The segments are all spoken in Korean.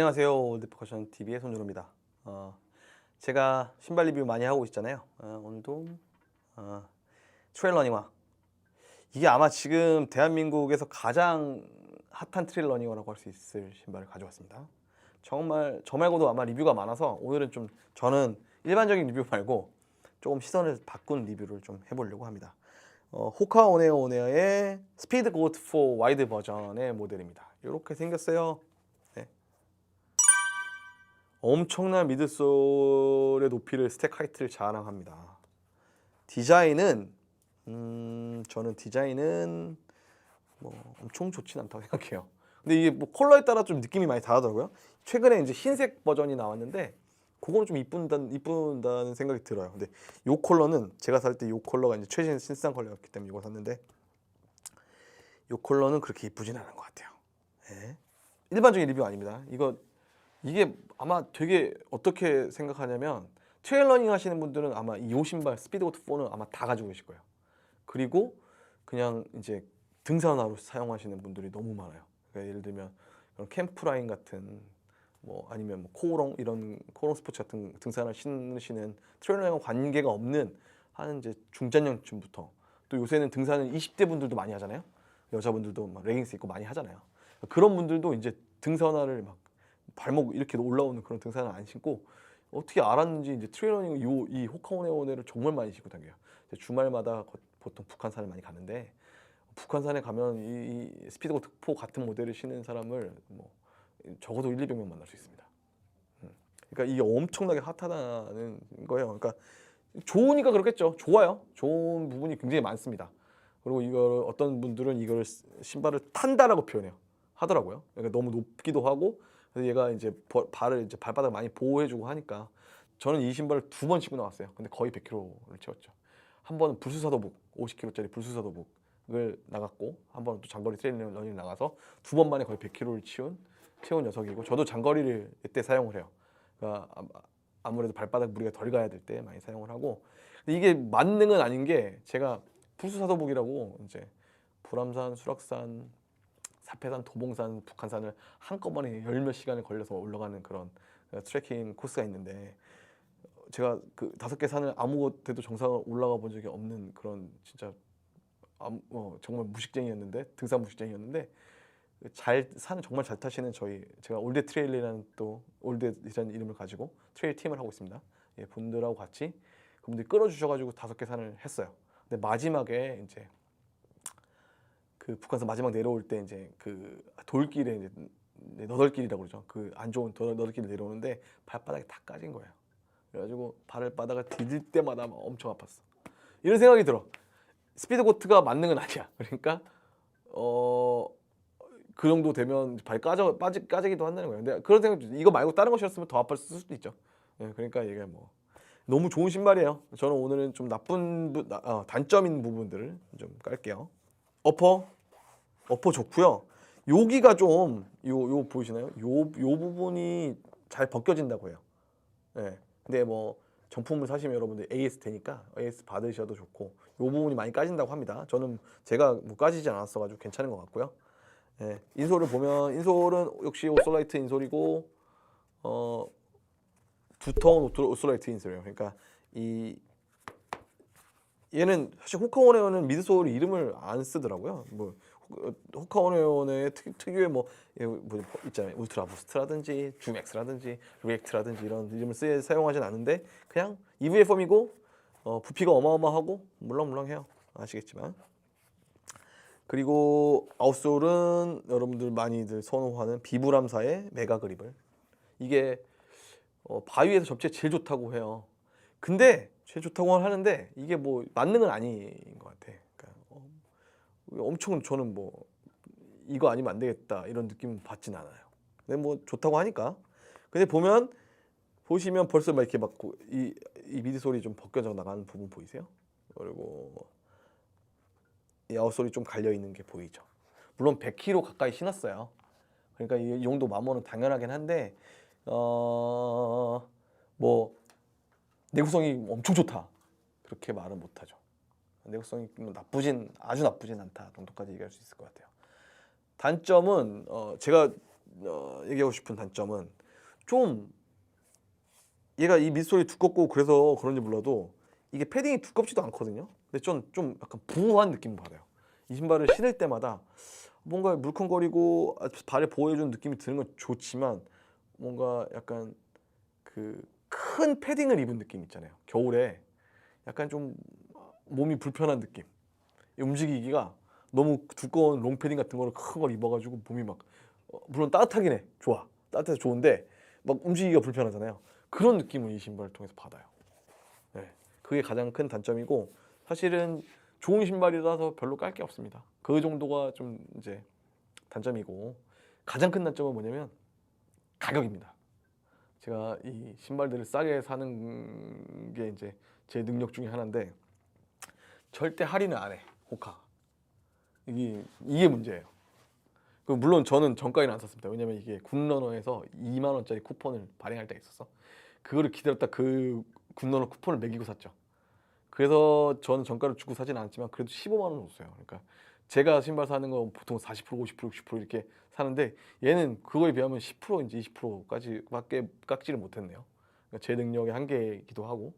안녕하세요 올드퍼커션 TV의 손준호입니다. 어, 제가 신발 리뷰 많이 하고 있잖아요. 어, 오늘도 어, 트레일러닝화 이게 아마 지금 대한민국에서 가장 핫한 트레일러닝화라고 할 수 있을 신발을 가져왔습니다. 정말 저 말고도 아마 리뷰가 많아서 오늘은 좀 저는 일반적인 리뷰 말고 조금 시선을 바꾼 리뷰를 좀 해보려고 합니다. 어, 호카 오네어 오네어의 스피드 고트 4 와이드 버전의 모델입니다. 이렇게 생겼어요. 엄청난 미드솔의 높이를 스택 하이트를 자랑합니다. 디자인은 음, 저는 디자인은 뭐 엄청 좋진 않다고 생각해요. 근데 이게 뭐 컬러에 따라 좀 느낌이 많이 다르더라고요. 최근에 이제 흰색 버전이 나왔는데 그거는 좀 이쁜다는 이쁜다는 생각이 들어요. 근데 요 컬러는 제가 살 때 요 컬러가 이제 최신 신상 컬러였기 때문에 이거 샀는데 요 컬러는 그렇게 이쁘진 않은 것 같아요. 예. 일반적인 리뷰 아닙니다. 이거 이게 아마 되게 어떻게 생각하냐면 트레일러닝 하시는 분들은 아마 이 신발 스피드고트 4는 아마 다 가지고 계실 거예요. 그리고 그냥 이제 등산화로 사용하시는 분들이 너무 많아요. 그러니까 예를 들면 캠프라인 같은 뭐 아니면 뭐 코오롱 이런 코오롱 스포츠 같은 등산을 신으시는 트레일러닝과 관계가 없는 한 이제 중장년층부터 또 요새는 등산은 20대 분들도 많이 하잖아요. 여자분들도 막 레깅스 입고 많이 하잖아요. 그런 분들도 이제 등산화를 막 발목 이렇게 올라오는 그런 등산을 안 신고 어떻게 알았는지 이제 트레이너닝 요이 호카오네오네를 정말 많이 신고 다녀요. 주말마다 거- 보통 북한산을 많이 가는데 북한산에 가면 이, 이 스피드고 특포 같은 모델을 신는 사람을 뭐 적어도 1, 200명 만날 수 있습니다. 음. 그러니까 이게 엄청나게 핫하다는 거예요. 그러니까 좋으니까 그렇겠죠. 좋아요. 좋은 부분이 굉장히 많습니다. 그리고 이걸 어떤 분들은 이걸 신발을 탄다라고 표현해요. 하더라고요. 그러니까 너무 높기도 하고 그래서 얘가 이제 버- 발을 이제 발바닥 많이 보호해주고 하니까 저는 이 신발을 두 번 신고 나왔어요. 근데 거의 100km를 채웠죠. 한 번은 불수사도복 50km짜리 불수사도복을 나갔고 한 번은 또 장거리 트레이닝 러닝 나가서 두 번 만에 거의 100km를 치운 채운 녀석이고 저도 장거리를 이때 사용을 해요. 그러니까 아- 아무래도 발바닥 무리가 덜 가야 될 때 많이 사용을 하고 근데 이게 만능은 아닌 게 제가 불수사도복이라고 이제 불암산, 수락산, 사패산, 도봉산, 북한산을 한꺼번에 열 몇 시간을 걸려서 올라가는 그런 어, 트레킹 코스가 있는데 어, 제가 그 다섯 개 산을 아무 곳에도 정상을 올라가 본 적이 없는 그런 진짜 아무- 어, 정말 무식쟁이였는데 등산 무식쟁이였는데 잘 산을 정말 잘 타시는 저희 제가 올드 트레일이라는 또 올드이라는 이름을 가지고 트레일 팀을 하고 있습니다. 예, 분들하고 같이 그분들이 끌어주셔가지고 다섯 개 산을 했어요. 근데 마지막에 이제 그 북한산 마지막 내려올 때 이제 그 돌길에 이제 네, 너덜길이라고 그러죠. 그 안 좋은 너- 너덜길을 내려오는데 발바닥이 다 까진 거예요. 그래가지고 발바닥을 디딜 때마다 막 엄청 아팠어. 이런 생각이 들어. 스피드 고트가 만능은 아니야. 그러니까 어. 그 정도 되면 발 까져 빠지 까지기도 한다는 거예요. 근데 그런 생각 이거 말고 다른 거 신었으면 더 아팠을 수도 있죠. 예, 그러니까 이게 뭐 너무 좋은 신발이에요. 저는 오늘은 좀 나쁜 부, 나, 어, 단점인 부분들을 좀 깔게요. 어퍼 어퍼 좋고요. 여기가 좀 요 요 보이시나요? 요 요 부분이 잘 벗겨진다고 해요. 예. 근데 뭐 정품을 사시면 여러분들 AS 되니까 AS 받으셔도 좋고 요 부분이 많이 까진다고 합니다. 저는 제가 뭐 까지지 않았어 가지고 괜찮은 것 같고요. 예. 인솔을 보면 인솔은 역시 오솔라이트 인솔이고 어 두터운 오솔라이트 인솔이에요. 그러니까 이 얘는 사실 호카오네오는 미드솔 이름을 안 쓰더라고요. 뭐 호- 호카오네오의 특, 특유의 뭐, 예, 뭐 있잖아요. 울트라 부스트라든지 줌엑스라든지 리액트라든지 이런 이름을 쓰, 사용하진 않는데 그냥 EVA 폼이고 어, 부피가 어마어마하고 물렁물렁해요. 아시겠지만 그리고 아웃솔은 여러분들 많이들 선호하는 비브람사의 메가 그립을 이게 어, 바위에서 접지에 제일 좋다고 해요. 근데 제일 좋다고 하는데 이게 뭐 만능은 아닌 것 같아. 그러니까 어, 엄청 저는 뭐 이거 아니면 안 되겠다 이런 느낌 받진 않아요. 근데 뭐 좋다고 하니까. 근데 보면 보시면 벌써 막 이렇게 막이 이 미드 소리 좀 벗겨져 나가는 부분 보이세요? 그리고 이 아웃솔이 좀 갈려 있는 게 보이죠. 물론 100kg 가까이 신었어요. 그러니까 이 정도 마모는 당연하긴 한데 어뭐 내구성이 엄청 좋다 그렇게 말은 못하죠. 내구성이 뭐 나쁘진 아주 나쁘진 않다 정도까지 얘기할 수 있을 것 같아요. 단점은 어 제가 어, 얘기하고 싶은 단점은 좀 얘가 이 밑솔이 두껍고 그래서 그런지 몰라도 이게 패딩이 두껍지도 않거든요. 근데 좀, 좀 약간 부한 느낌을 받아요. 이 신발을 신을 때마다 뭔가 물컹거리고 아, 발에 보호해주는 느낌이 드는 건 좋지만 뭔가 약간 그 큰 패딩을 입은 느낌 있잖아요. 겨울에 약간 좀 몸이 불편한 느낌. 이 움직이기가 너무 두꺼운 롱패딩 같은 거를 큰 걸 입어가지고 몸이 막 어, 물론 따뜻하긴 해. 좋아. 따뜻해서 좋은데 막 움직이기가 불편하잖아요. 그런 느낌을 이 신발을 통해서 받아요. 네, 그게 가장 큰 단점이고 사실은 좋은 신발이라서 별로 깔 게 없습니다. 그 정도가 좀 이제 단점이고 가장 큰 단점은 뭐냐면 가격입니다 제가 이 신발들을 싸게 사는 게 이제 제 능력 중에 하나인데 절대 할인을 안 해 호카 이게 이게 문제예요. 그 물론 저는 정가에는 안 샀습니다. 왜냐면 이게 굿러너에서 2만 원짜리 쿠폰을 발행할 때가 있었어. 그거를 기다렸다 그 굿러너 쿠폰을 매기고 샀죠. 그래서 저는 정가를 주고 사진 않았지만 그래도 15만 원 줬어요. 그러니까 제가 신발 사는 건 보통 40% 50% 60% 이렇게 사는데 얘는 그거에 비하면 10%인지 20%까지밖에 깎지를 못했네요. 그러니까 제 능력의 한계이기도 하고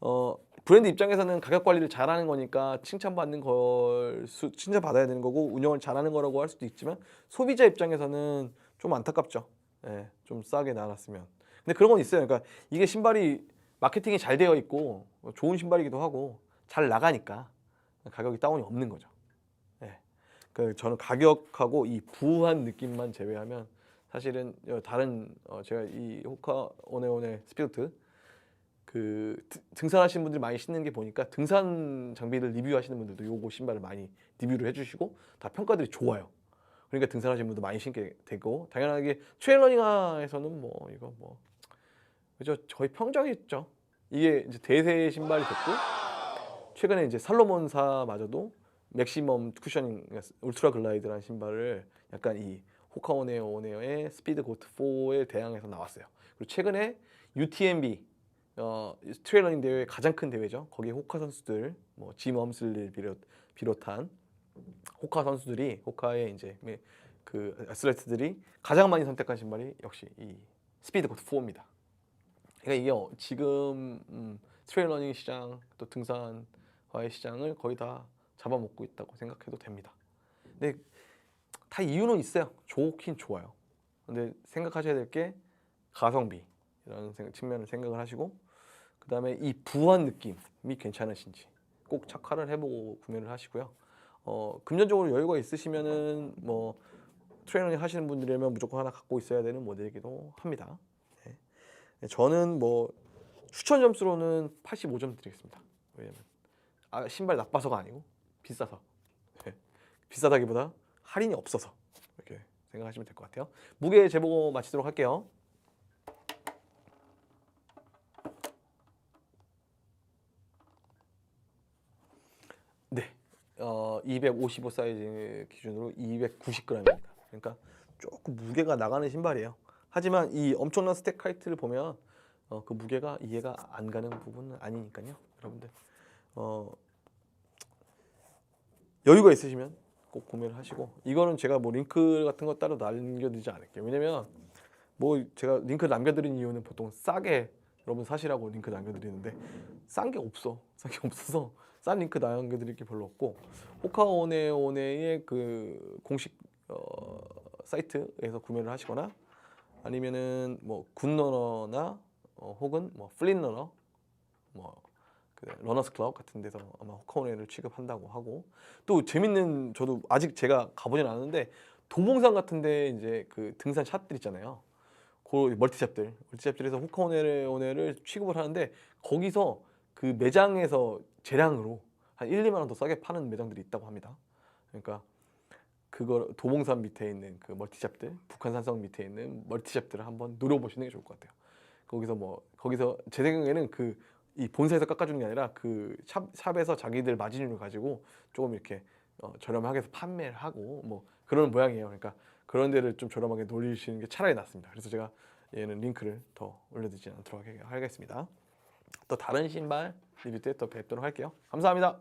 어, 브랜드 입장에서는 가격 관리를 잘하는 거니까 칭찬받는 걸 수, 칭찬받아야 되는 거고 운영을 잘하는 거라고 할 수도 있지만 소비자 입장에서는 좀 안타깝죠. 예, 좀 싸게 나갔으면. 근데 그런 건 있어요. 그러니까 이게 신발이 마케팅이 잘 되어 있고 좋은 신발이기도 하고 잘 나가니까 가격이 다운이 없는 거죠. 예. 그 저는 가격하고 이 부한 느낌만 제외하면 사실은 어, 다른 어, 제가 이 호카 오네오네 스피드트 그 드- 등산하시는 분들이 많이 신는 게 보니까 등산 장비를 리뷰하시는 분들도 요거 신발을 많이 리뷰를 해주시고 다 평가들이 좋아요. 그러니까 등산하시는 분도 많이 신게 되고 당연하게 트레일러닝화에서는 뭐 이거 뭐 그죠 거의 평정했죠. 이게 이제 대세 신발이 됐고 최근에 이제 살로몬사마저도 맥시멈 쿠셔닝 울트라 글라이드라는 신발을 약간 이 호카 오네어 오네어의 스피드 고트 4에 대항해서 나왔어요. 그리고 최근에 UTMB 어, 트레일러닝 대회 가장 큰 대회죠. 거기에 호카 선수들, 뭐짐 험슬리를 비롯, 비롯한 호카 선수들이 호카의 이제 매- 그 애슬레트들이 가장 많이 선택한 신발이 역시 이 스피드 코트 4입니다. 그러니까 이게 어, 지금 음, 트레일러닝 시장 또 등산화의 시장을 거의 다 잡아먹고 있다고 생각해도 됩니다. 근데 다 이유는 있어요. 좋긴 좋아요. 근데 생각하셔야 될 게 가성비라는 측면을 생각을 하시고 그 다음에 이 부한 느낌이 괜찮으신지 꼭 착화를 해보고 구매를 하시고요. 어, 금전적으로 여유가 있으시면은 뭐 트레이너링 하시는 분들이라면 무조건 하나 갖고 있어야 되는 모델이기도 합니다. 네. 네, 저는 뭐 추천 점수로는 85점 드리겠습니다. 왜냐면 아, 신발 나빠서가 아니고 비싸서 네. 비싸다기보다 할인이 없어서 이렇게 생각하시면 될 것 같아요. 무게 재보고 마치도록 할게요. 네, 어, 255 사이즈 기준으로 290g입니다. 그러니까 조금 무게가 나가는 신발이에요. 하지만 이 엄청난 스택 하이트를 보면 어, 그 무게가 이해가 안 가는 부분은 아니니까요. 여러분들 어, 여유가 있으시면 꼭 구매를 하시고 이거는 제가 뭐 링크 같은 거 따로 남겨드리지 않을게요. 왜냐면 뭐 제가 링크 남겨드린 이유는 보통 싸게 여러분 사시라고 링크 남겨드리는데 싼 게 없어. 싼 게 없어서 싼 링크 남겨드릴 게 별로 없고 호카오네오네의 그 공식 어, 사이트에서 구매를 하시거나 아니면은 뭐 굿러너나 어, 혹은 뭐 플린러너 뭐그 러너스 클럽 같은 데서 아마 호카오네를 취급한다고 하고 또 재밌는 저도 아직 제가 가보진 않았는데 도봉산 같은 데 이제 그 등산 샵들 있잖아요. 그 멀티샵들 멀티샵들에서 호카오네를 취급을 하는데 거기서 그 매장에서 재량으로 한 1, 2만 원 더 싸게 파는 매장들이 있다고 합니다. 그러니까 그거 도봉산 밑에 있는 그 멀티샵들, 북한 산성 밑에 있는 멀티샵들을 한번 노려보시는 게 좋을 것 같아요. 거기서 뭐 거기서 제 생각에는 그 이 본사에서 깎아주는 게 아니라 그 샵, 샵에서 자기들 마진율을 가지고 조금 이렇게 어, 저렴하게 해서 판매를 하고 뭐 그런 모양이에요. 그러니까 그런 데를 좀 저렴하게 놀리시는 게 차라리 낫습니다. 그래서 제가 얘는 링크를 더 올려드리지 않도록 하겠습니다. 또 다른 신발 리뷰 때 또 뵙도록 할게요. 감사합니다.